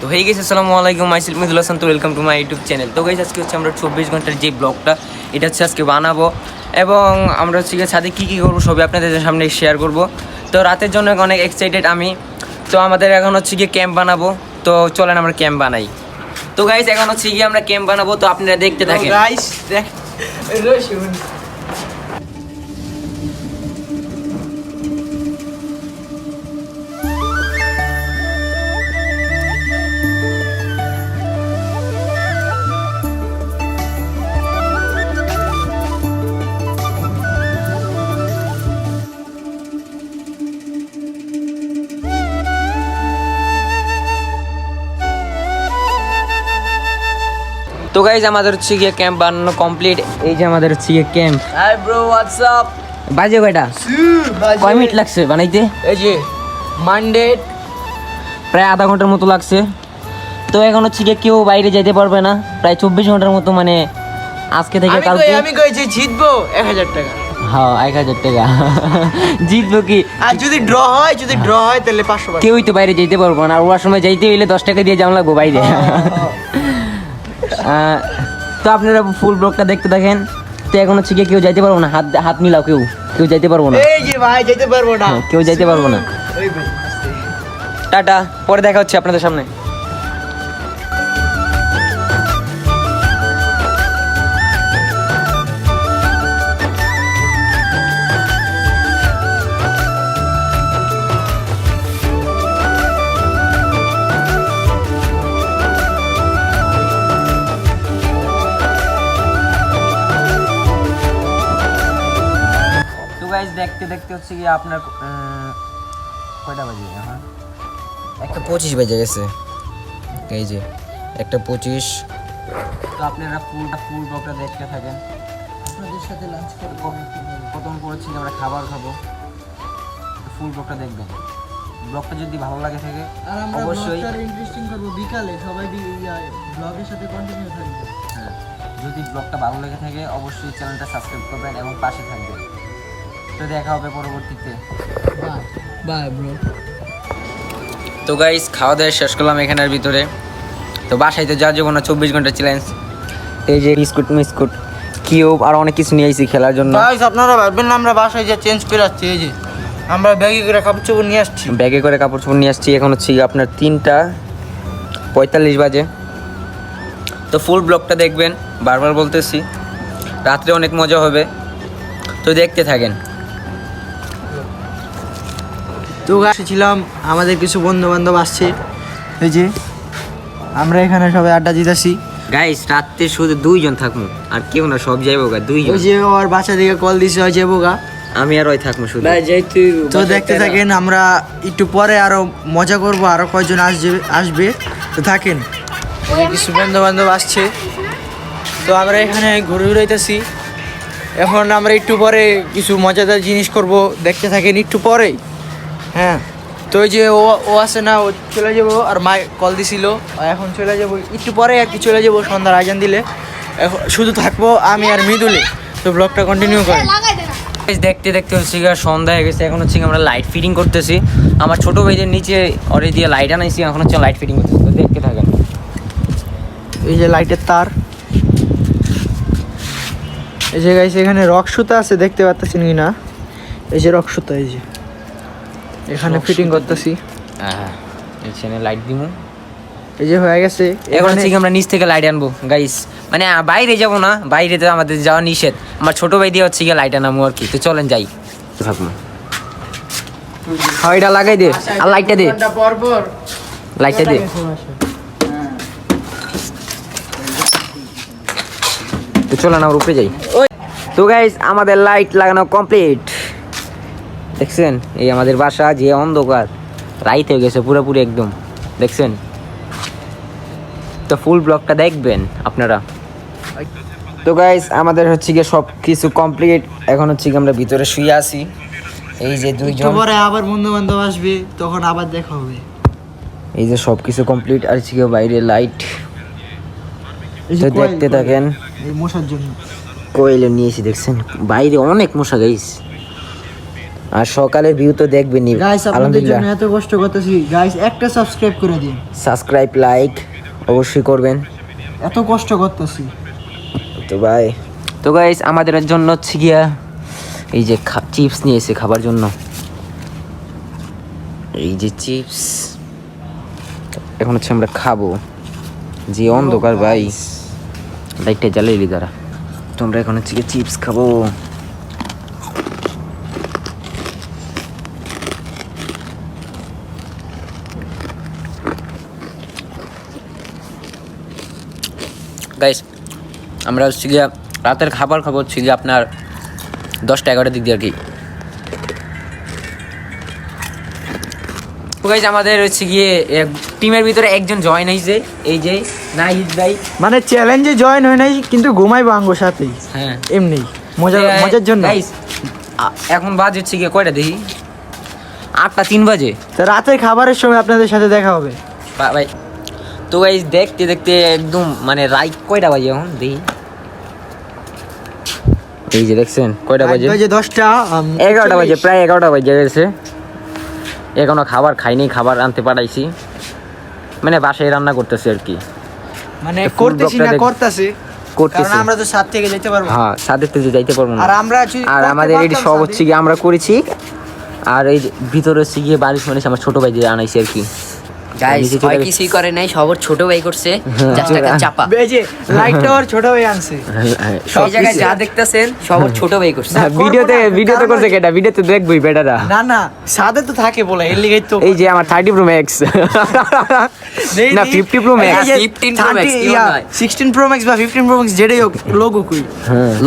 তো হয়ে গেছে আসসালামু আলাইকুম মাইসিল মিদুল হাসান তো welcome to my YouTube channel তো গাইজ আজকে হচ্ছে আমরা চব্বিশ ঘণ্টার যে ব্লগটা এটা হচ্ছে আজকে বানাবো এবং আমরা হচ্ছে গিয়ে ছাদে কী কী করব সবই আপনাদের সামনে শেয়ার করব। তো রাতের জন্য অনেক এক্সাইটেড আমি। তো আমাদের এখন হচ্ছে গিয়ে ক্যাম্প বানাবো। তো চলেন আমরা ক্যাম্প বানাই। তো গাইজ এখন হচ্ছে গিয়ে আমরা ক্যাম্প বানাবো তো আপনারা দেখতে থাকেন। গাইস দেখ তো গাইজ আমাদের হচ্ছে গিয়ে ক্যাম্প বানানো কমপ্লিট এই যে আমাদের হচ্ছে গিয়ে camp hi bro what's up বাজে কয়টা? কয় মিনিট লাগছে বানাইতে? এই যে মানডে প্রায় আধা ঘণ্টার মতো লাগছে। তো এখন হচ্ছে গিয়ে কেউ বাইরে যেতে পারবে না। প্রায় চব্বিশ ঘণ্টার মতো মানে আজকে থেকে কালকে আমি কই যে জিতবো এক হাজার টাকা। হ্যাঁ এক হাজার টাকা। জিতবো কি? আর যদি ড্র হয় যদি ড্র হয় তাহলে পাঁচশো টাকা কেউই তো বাইরে যেতে পারব না। আর ওর সময় যাইতে হইলে দশ টাকা দিয়ে যাওয়া লাগবো বাইরে। আহ, তো আপনারা ফুল ব্লগটা দেখতে দেখেন তো এখন হচ্ছে গিয়ে কেউ যাইতে পারব না। হাত হাত মিলাও কেউ। কেউ যাইতে পারব না। এই যে ভাই যেতে পারব না। হ্যাঁ, কেউ যাইতে পারব না। টাটা পরে দেখা হচ্ছে আপনাদের সামনে। দেখতে দেখতে হচ্ছে কি আপনার কয়টা বাজে এখন? একটা পঁচিশ বেজে গেছে। এই যে একটা পঁচিশ। তো আপনারা ফুলটা ফুল ব্লগটা দেখতে থাকেন। আপনাদের সাথে লাঞ্চ করব। প্রথম করেছি আমরা খাবার খাব। ফুল ব্লগটা দেখবেন। ব্লগটা যদি ভালো লাগে থাকে আর আমরা অবশ্যই ইন্টারেস্টিং করব বিকালে। সবাই ব্লগের সাথে কন্টিনিউ থাকবে। হ্যাঁ, যদি ব্লগটা ভালো লেগে থাকে অবশ্যই চ্যানেলটা সাবস্ক্রাইব করবেন এবং পাশে থাকবেন। তো দেখা হবে পরবর্তীতে। বাই বাই ব্রো তো গাইস খাওয়া দাওয়া শেষ করলাম এখানের ভিতরে। তো বাসায় তো যা যাব না চব্বিশ ঘণ্টা চ্যালেঞ্জ এই যে বিস্কুট মিস্কুট কিউব আর অনেক কিছু নিয়ে আইছি খেলার জন্য। গাইস আপনারা ভাববেন না আমরা বাসায় যা চেঞ্জ করে আসছি এই যে আমরা ব্যাগে করে কাপড় চোপড় নিয়ে আসছি। ব্যাগে করে কাপড় চোপড় নিয়ে আসছি এখন হচ্ছে আপনার তিনটা পঁয়তাল্লিশ বাজে। তো ফুল ব্লগটা দেখবেন বারবার বলতেছি রাত্রে অনেক মজা হবে। তো দেখতে থাকেন। তো ছিলাম আমাদের কিছু বন্ধু বান্ধব আসছে। এই যে আমরা এখানে সবাই আড্ডা দিতেছি। গাইস রাত্রে শুধু দুইজন থাকব আর কেউ না সব যাইবো গা দুইজন। ওই যে ওর বাচ্চা দিকে কল দিছে ওই যাব গা। আমি আর ওই থাকব শুধু। তো দেখতে থাকেন আমরা একটু পরে আরও মজা করব আরও কয়জন আসবে আসবে। তো থাকেন। কিছু বন্ধু বান্ধব আসছে। তো আমরা এখানে ঘুরে ঘুরাইতেছি এখন আমরা একটু পরে কিছু মজাদার জিনিস করব। দেখতে থাকেন একটু পরেই হ্যাঁ। তো ওই যে ও ও আসে না ও চলে যাব আর মা কল দিছিল। এখন চলে যাব একটু পরে আর কি চলে যাব সন্ধ্যার আজান দিলে। এখন শুধু থাকব আমি আর মৃদুলে। তো ব্লগটা কন্টিনিউ Guys, দেখতে দেখতে হচ্ছে সন্ধ্যা হয়ে গেছে। এখন হচ্ছে আমরা লাইট ফিটিং করতেছি। আমার ছোট ভাইদের নিচে অরে দিয়ে লাইট আনাইছি এখন হচ্ছে লাইট ফিটিং করতেছি। তো দেখতে থাকেন। এই যে লাইটের তার। এই যে গাইস এখানে রক সুতা আছে দেখতে পাচ্ছেন কি না এই যে রক সুতা এই যে। এখানে ফিটিং করতেছি। হ্যাঁ এখানে লাইট দিমু। এই যে হয়ে গেছে এখন হচ্ছে আমরা নিচ থেকে লাইট আনব গাইস মানে বাইরে যাব না বাইরে তো আমাদের যাওয়া নিষেধ। আমার ছোট ভাই দিয়ে হচ্ছে গিয়ে লাইট আনামু আর কি। তো চলেন যাই। থাকব হয় এটা লাগাই দে। আর লাইটটা দে। লাইটটা দে। তো চলেন আমরা উপরে যাই। তো গাইস আমাদের লাইট লাগানো কমপ্লিট দেখছেন? এই আমাদের বাসা যে অন্ধকার রাইত হয়ে গেছে পুরোপুরি একদম। দেখছেন? তো ফুল ব্লগটা দেখবেন আপনারা। তো গাইস আমাদের হচ্ছে গিয়ে সব কিছু কমপ্লিট এখন হচ্ছে গিয়ে আমরা ভিতরে শুয়ে আছি। এই যে দুইজন। পরে আবার বন্ধু বান্ধব আসবে তখন আবার দেখা হবে। এই যে সব কিছু কমপ্লিট আর হচ্ছে গিয়ে বাইরে লাইট তো দেখতে থাকেন। এই মশার জন্য। কোয়েলে নিয়েছি দেখছেন। বাইরে অনেক মশা গাইস আর সকালের ভিউ তো দেখবেনই। গাইস আপনাদের জন্য এত কষ্ট করতেছি। গাইস একটা সাবস্ক্রাইব করে দিন। সাবস্ক্রাইব লাইক অবশ্যই করবেন। এত কষ্ট করতেছি। তো ভাই তো গাইস আমাদের জন্য হচ্ছে গিয়া এই যে চিপস নিয়ে এসে খাবার জন্য। এই যে চিপস এখন হচ্ছে আমরা খাব। যে অন্ধকার ভাই। লাইটটা জ্বালিয়ে দাঁড়া। তোমরা এখন হচ্ছে গিয়ে চিপস খাব। গাইস আমরা হচ্ছে গিয়া রাতের খাবার খাব হচ্ছে গিয়ে আপনার দশটা এগারোটার দিক দিয়ে আর কি। গাইজ আমাদের হচ্ছে গিয়ে টিমের ভিতরে একজন জয়েন হয়েছে এই যে নাহিদ ভাই। মানে চ্যালেঞ্জে জয়েন হয় নাই কিন্তু ঘুমাই বাঙ্গো সাথেই। হ্যাঁ। এমনি মজা এ- মজার জন্য। এখন বাজে হচ্ছে গিয়ে কয়টা দেখি? আটটা তিন বাজে। তো রাতের খাবারের সময় আপনাদের সাথে দেখা হবে। বা- ভাই। তো গাইজ দেখতে দেখতে একদম মানে রাইট কয়টা বাজে এখন? দেখি। এই যে দেখছেন কয়টা বাজে? বাজে দশটা এগারোটা বাজে প্রায় এগারোটা বাজে গেছে। এখনও খাবার খাইনি খাবার আনতে পাঠাইছি মানে বাসায় রান্না করতেছি আর কি। মানে করতেছি না করতেছি। করতেছি। আমরা তো সাত থেকে যেতে পারব হ্যাঁ সাদের থেকে যাইতে পারব না। আর আমরা আর আমাদের এটি সব হচ্ছে গিয়ে আমরা করেছি। আর এই যে ভিতরে হচ্ছে গিয়ে বারিশ মানে আমার ছোট ভাই দিয়ে আনাইছি আর কি। গাইস হয় কিছুই করে নাই সবর ছোট ভাই করছে জাস্ট টাকা চাপা। বেজে লাইটটা ওর ছোট হয়ে। আনছে এই জায়গায় যা দেখতেছেন সবর ছোট ভাই করছে। না, ভিডিওতে ভিডিওতে করছে কেটা? ভিডিওতে দেখবই বেটারা। না না সাদে তো থাকে বলে এর লিগে তো এই যে আমার থার্টি প্রো ম্যাক্স নেই, না নেই। Fifty pro max 15 Pro Max, 30 কেউ ইয়া, নয়। 16 Pro Max বা 15 Pro Max যেটাই হোক লোগো কই?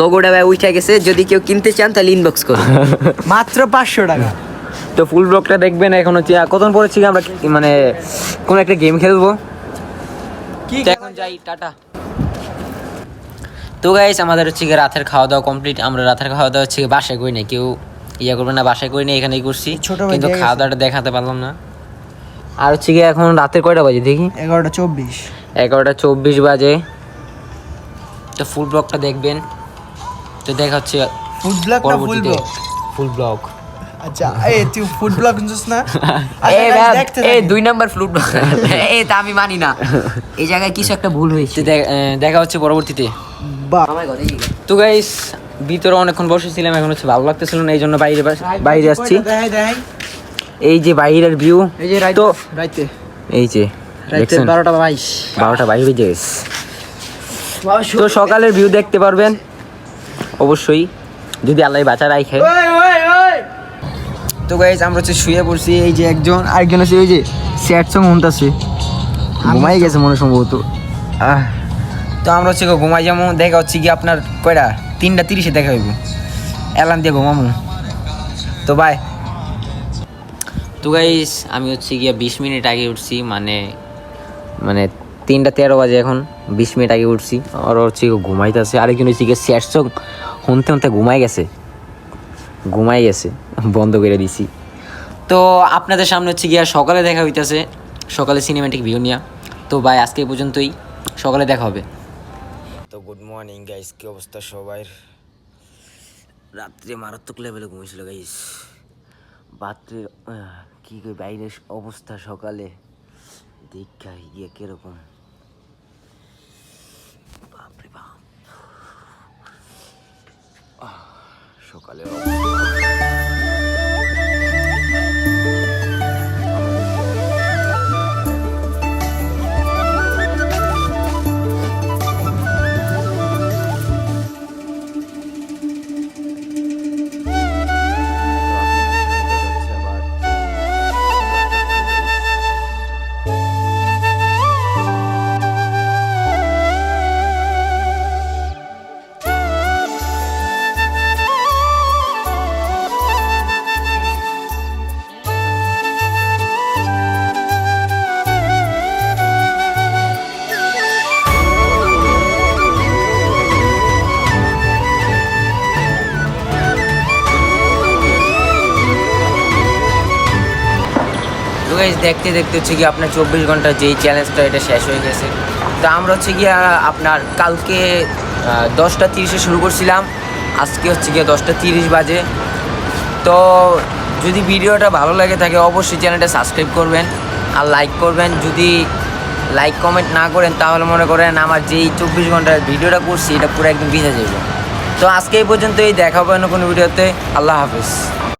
লোগোটা ভাই উঠে গেছে যদি কেউ কিনতে চান তাহলে ইনবক্স করুন। মাত্র 500 টাকা। তো ফুল ব্লগটা দেখবেন এখন হচ্ছে কতক্ষণ পরে থেকে আমরা মানে কোন একটা গেম খেলব? কি এখন যাই টাটা। তো গাইস আমাদের হচ্ছে গিয়ে রাতের খাওয়া দাওয়া কমপ্লিট আমরা রাতের খাওয়া দাওয়া হচ্ছে বাসায় করি না কেউ ইয়া করবে না বাসায় করি না এখানেই করছি। ছোট কিন্তু খাওয়া দাওয়াটা দেখাতে পারলাম না। আর হচ্ছে গিয়ে এখন রাতের কয়টা বাজে দেখি? 11টা 24 এগারোটা চব্বিশ বাজে। তো ফুল ব্লগটা দেখবেন। তো দেখা হচ্ছে ব্লগ ফুল পরবর্তীতে। ব্লগ ফুল ব্লগ আচ্ছা এই তুই ফুড ব্লগ শুনছিস না? এ আচ্ছা। দুই নাম্বার ফ্লুট এ তা আমি মানি না। এই জায়গায় কিছু একটা ভুল হয়েছে। দেখা হচ্ছে পরবর্তীতে। তো গাইস ভিতরে অনেকক্ষণ বসেছিলাম এখন হচ্ছে ভালো লাগতেছিল না এই জন্য বাইরে বাইরে আসছি। এই যে বাইরের ভিউ এই যে তো এই যে 12টা 22 বারোটা বাইরে বেজে গেছে। তো সকালের ভিউ দেখতে পারবেন। অবশ্যই। যদি আল্লাহ বাঁচা রাখে তো গাইজ আমরা হচ্ছে শুয়ে পড়ছি এই যে একজন আরেকজন আছে ওই যে স্যাড সং শুনতেছে। ঘুমাই গেছে মনে সম্ভবত। তো আমরা হচ্ছে ঘুমাই যাব দেখা হচ্ছে কি আপনার কয়টা? তিনটা তিরিশে দেখা হইব। অ্যালার্ম দিয়ে ঘুমামু। তো বাই তো গাইস আমি হচ্ছে গিয়া বিশ মিনিট আগে উঠছি মানে মানে তিনটা তেরো বাজে এখন বিশ মিনিট আগে উঠছি। আর ওর হচ্ছে ঘুমাইতেছে। আরেকজন হচ্ছে গিয়ে স্যাড সং শুনতে শুনতে ঘুমাই গেছে। ঘুমাই গেছে। বন্ধ করে দিছি। তো আপনাদের সামনে হচ্ছে গিয়া সকালে দেখা হইতেছে, সকালে সিনেমাটিক ভিউ নিয়া। তো ভাই, আজকে পর্যন্তই। সকালে দেখা হবে। তো গুড মর্নিং গাইস কি অবস্থা সবার রাত্রে মারাত্মক লেভেলে ঘুমিয়েছিল গাইস রাত্রে কি কই বাইরের অবস্থা সকালে। দেখা গিয়ে কীরকম? বাপরে বাপ। সকালে গাইজ দেখতে দেখতে হচ্ছে কি আপনার চব্বিশ ঘণ্টা যেই চ্যালেঞ্জটা এটা শেষ হয়ে গেছে। তো আমরা হচ্ছে গিয়া আপনার কালকে দশটা তিরিশে শুরু করছিলাম। আজকে হচ্ছে গিয়ে দশটা তিরিশ বাজে। তো যদি ভিডিওটা ভালো লাগে থাকে, অবশ্যই চ্যানেলটা সাবস্ক্রাইব করবেন আর লাইক করবেন। যদি লাইক কমেন্ট না করেন, তাহলে মনে করেন আমার যেই চব্বিশ ঘণ্টার ভিডিওটা করছি, এটা পুরো একদম ভিজে যাবে। তো আজকে এই পর্যন্তই, দেখা হবে অন্য কোনো ভিডিওতে। আল্লাহ হাফিজ।